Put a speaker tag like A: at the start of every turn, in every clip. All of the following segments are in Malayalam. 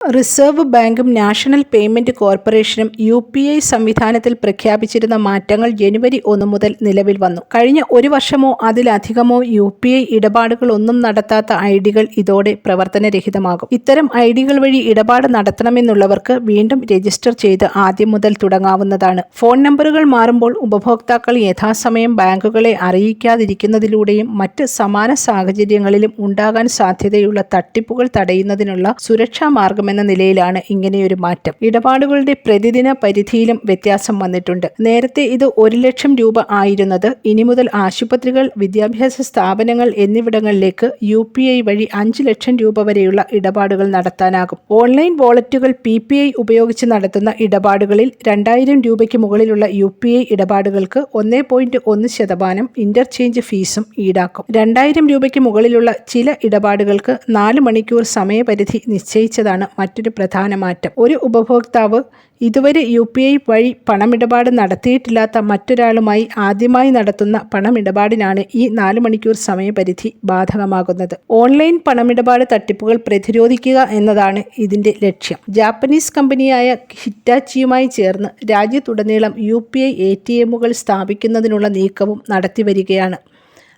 A: റിസർവ് ബാങ്കും നാഷണൽ പേയ്മെന്റ് കോർപ്പറേഷനും യു പി ഐ സംവിധാനത്തിൽ പ്രഖ്യാപിച്ചിരുന്ന മാറ്റങ്ങൾ ജനുവരി ഒന്ന് മുതൽ നിലവിൽ വന്നു. കഴിഞ്ഞ ഒരു വർഷമോ അതിലധികമോ യു പി ഐ ഇടപാടുകളൊന്നും നടത്താത്ത ഐ ഡികൾ ഇതോടെ പ്രവർത്തനരഹിതമാകും. ഇത്തരം ഐ ഡികൾ വഴി ഇടപാട് നടത്തണമെന്നുള്ളവർക്ക് വീണ്ടും രജിസ്റ്റർ ചെയ്ത് ആദ്യം മുതൽ തുടങ്ങാവുന്നതാണ്. ഫോൺ നമ്പറുകൾ മാറുമ്പോൾ ഉപഭോക്താക്കൾ യഥാസമയം ബാങ്കുകളെ അറിയിക്കാതിരിക്കുന്നതിലൂടെയും മറ്റ് സമാന സാഹചര്യങ്ങളിലും ഉണ്ടാകാൻ സാധ്യതയുള്ള തട്ടിപ്പുകൾ തടയുന്നതിനുള്ള സുരക്ഷാ മാർഗമെന്ന നിലയിലാണ് ഇങ്ങനെയൊരു മാറ്റം. ഇടപാടുകളുടെ പ്രതിദിന പരിധിയിലും വ്യത്യാസം വന്നിട്ടുണ്ട്. നേരത്തെ ഇത് ഒരു ലക്ഷം രൂപ ആയിരുന്നത് ഇനി മുതൽ ആശുപത്രികൾ വിദ്യാഭ്യാസ സ്ഥാപനങ്ങൾ എന്നിവിടങ്ങളിലേക്ക് യു പി ഐ വഴി അഞ്ച് ലക്ഷം രൂപ വരെയുള്ള ഇടപാടുകൾ നടത്താനാകും. ഓൺലൈൻ വാളറ്റുകൾ പി പി ഐ ഉപയോഗിച്ച് നടത്തുന്ന ഇടപാടുകളിൽ രണ്ടായിരം രൂപയ്ക്ക് മുകളിലുള്ള യു പി ഐ ഇടപാടുകൾക്ക് ഒന്നേ പോയിന്റ് ഒന്ന് ശതമാനം ഇന്റർചേഞ്ച് ഫീസും ഈടാക്കും. രണ്ടായിരം രൂപയ്ക്ക് മുകളിലുള്ള ചില ഇടപാടുകൾക്ക് നാല് മണിക്കൂർ സമയപരിധി നിശ്ചയിച്ചതാണ് മറ്റൊരു പ്രധാന മാറ്റം. ഒരു ഉപഭോക്താവ് ഇതുവരെ യു പി ഐ വഴി പണമിടപാട് നടത്തിയിട്ടില്ലാത്ത മറ്റൊരാളുമായി ആദ്യമായി നടത്തുന്ന പണമിടപാടിനാണ് ഈ നാല് മണിക്കൂർ സമയപരിധി ബാധകമാകുന്നത്. ഓൺലൈൻ പണമിടപാട് തട്ടിപ്പുകൾ പ്രതിരോധിക്കുക എന്നതാണ് ഇതിന്റെ ലക്ഷ്യം. ജാപ്പനീസ് കമ്പനിയായ ഹിറ്റാച്ചിയുമായി ചേർന്ന് രാജ്യത്തുടനീളം U P I A T എമ്മുകൾ സ്ഥാപിക്കുന്നതിനുള്ള നീക്കവും നടത്തിവരികയാണ്.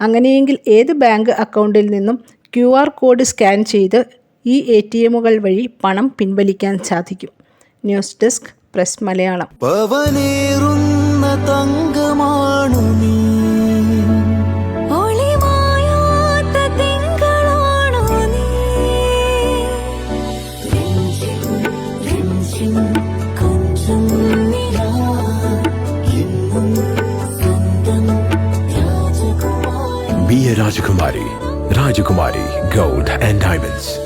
A: അങ്ങനെയെങ്കിൽ ഏത് ബാങ്ക് അക്കൗണ്ടിൽ നിന്നും ക്യു ആർ കോഡ് സ്കാൻ ചെയ്ത് ഈ എ ടി എമ്മുകൾ വഴി പണം പിൻവലിക്കാൻ സാധിക്കും. News desk press Malayalam.
B: രാജകുമാരി തങ്കമാണു നീ.
C: രാജകുമാരി
D: Be a Rajakumari. Rajakumari Gold and Diamonds.